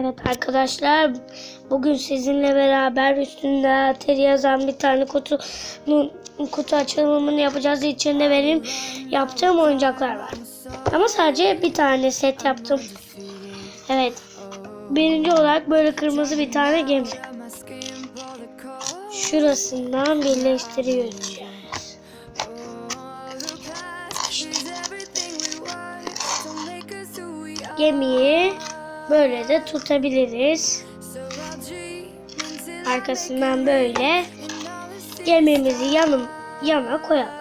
Evet arkadaşlar bugün sizinle beraber üstünde Atari yazan bir tane kutu kutu açılımını yapacağız. İçinde benim yaptığım oyuncaklar var. Ama sadece bir tane set yaptım. Evet. Birinci olarak böyle kırmızı bir tane gemi. Şurasından birleştiriyoruz. Gemiyi böyle de tutabiliriz. Arkasından böyle gemimizi yanım yana koyalım.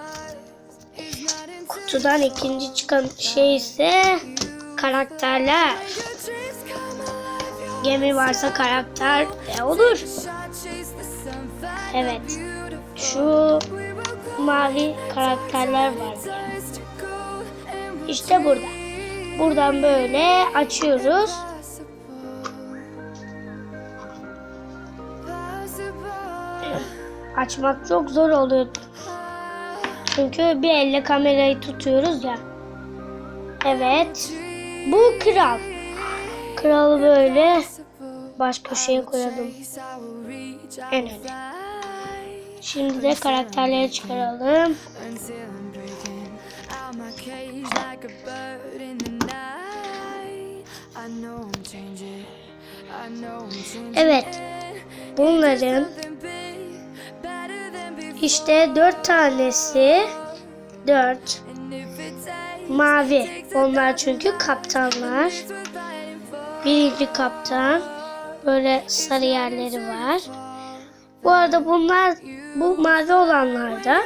Kutudan ikinci çıkan şey ise karakterler. Gemi varsa karakter de olur. Evet. Şu mavi karakterler var. İşte burada. Buradan böyle açıyoruz. Açmak çok zor oluyor. Çünkü bir elle kamerayı tutuyoruz ya. Evet. Bu kral. Kralı böyle baş köşeye koyalım. En öne. Şimdi de karakterleri çıkaralım. Evet. Bunların işte dört tanesi dört mavi. Onlar çünkü kaptanlar. Birinci kaptan. Böyle sarı yerleri var. Bu arada bunlar bu mavi olanlar da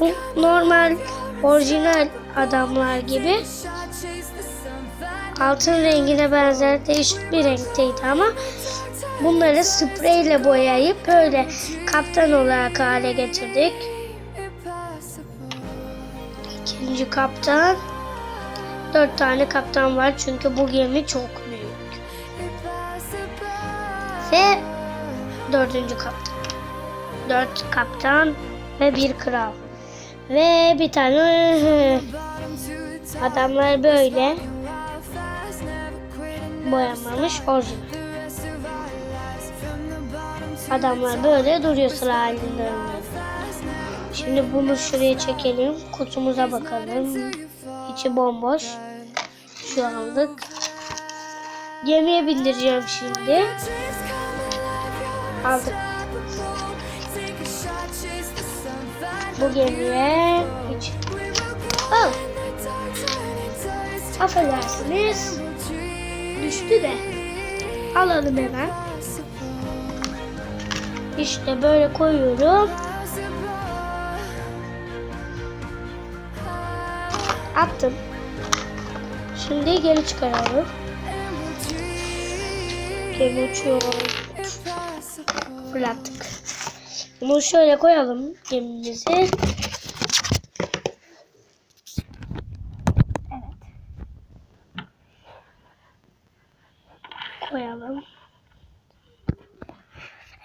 bu normal orijinal adamlar gibi altın rengine benzer değişik bir renkteydi ama bunları spreyle boyayıp böyle kaptan olarak hale getirdik. İkinci kaptan. Dört tane kaptan var çünkü bu gemi çok büyük. Ve dördüncü kaptan. Dört kaptan ve bir kral. Ve bir tane adamlar böyle boyanmamış orijinal. Adamlar böyle duruyor sıra halinde. Şimdi bunu şuraya çekelim. Kutumuza bakalım. İçi bomboş. Şu anlık. Gemiye bindireceğim şimdi. Aldık. Bu gemiye hiç. Al. Affedersiniz. Düştü de. Alalım hemen. İşte böyle koyuyorum. Attım. Şimdi geri çıkaralım. Gemi uçuyor. Fırlattık. Bunu şöyle koyalım gemimizi. Evet. Koyalım.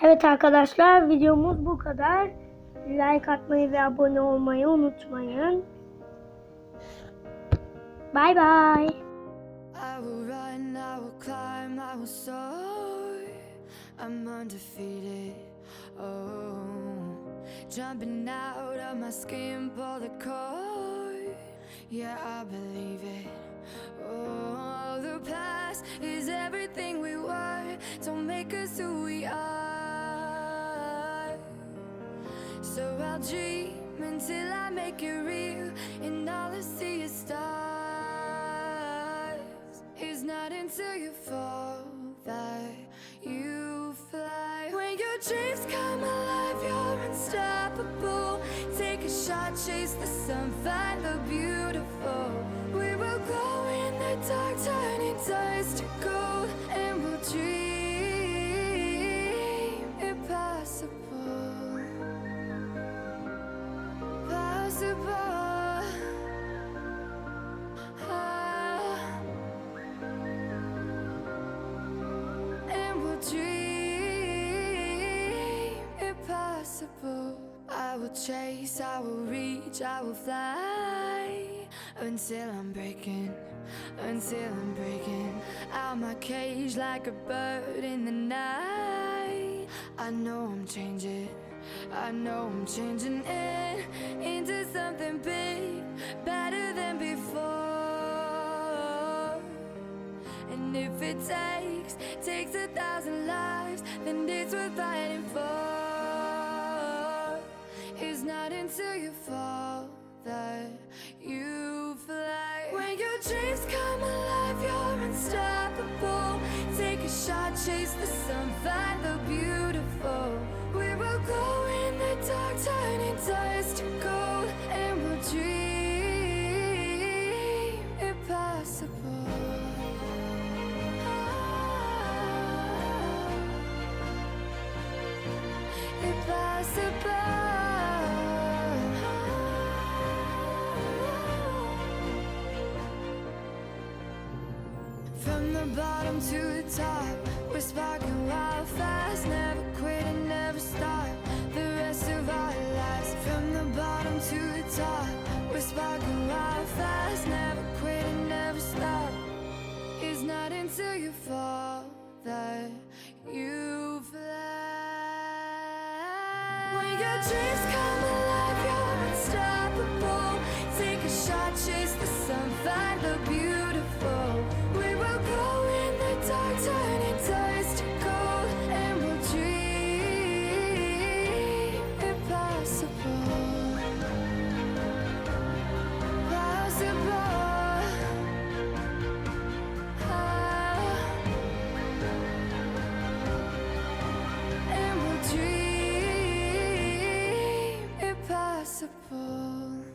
Evet arkadaşlar videomuz bu kadar. Like atmayı ve abone olmayı unutmayın. Bye bye. I'm undefeated. Oh, jumping out of my skin, pull the cord. Yeah, I believe it. Oh, the past is everything we were. Don't make us who we are. So I'll dream until I make it real, and all I see is stars. It's not until you fall that you fly. When your dreams come alive, you're unstoppable. Take a shot, chase the sun, find the beautiful. We will glow in the dark, turning dust to Possible. Ah. and we'll dream impossible. I will chase, I will reach, I will fly until I'm breaking, until I'm breaking out my cage like a bird in the night. I know I'm changing, I know I'm changing it into something big, better than before. And if it takes, takes a thousand lives, then it's worth fighting for. It's not until you fall that you fly. When your dreams come alive, to and we'll dream impossible. Impossible. From the bottom to the top, we're sparking wild fast. Never quit and never stop. The rest of our to the top, we're sparking fast. Never quit and never stop. It's not until you fall that you fly. When your dreams come alive, you're unstoppable. Take a shot, chase the sun, find the beautiful. invisible.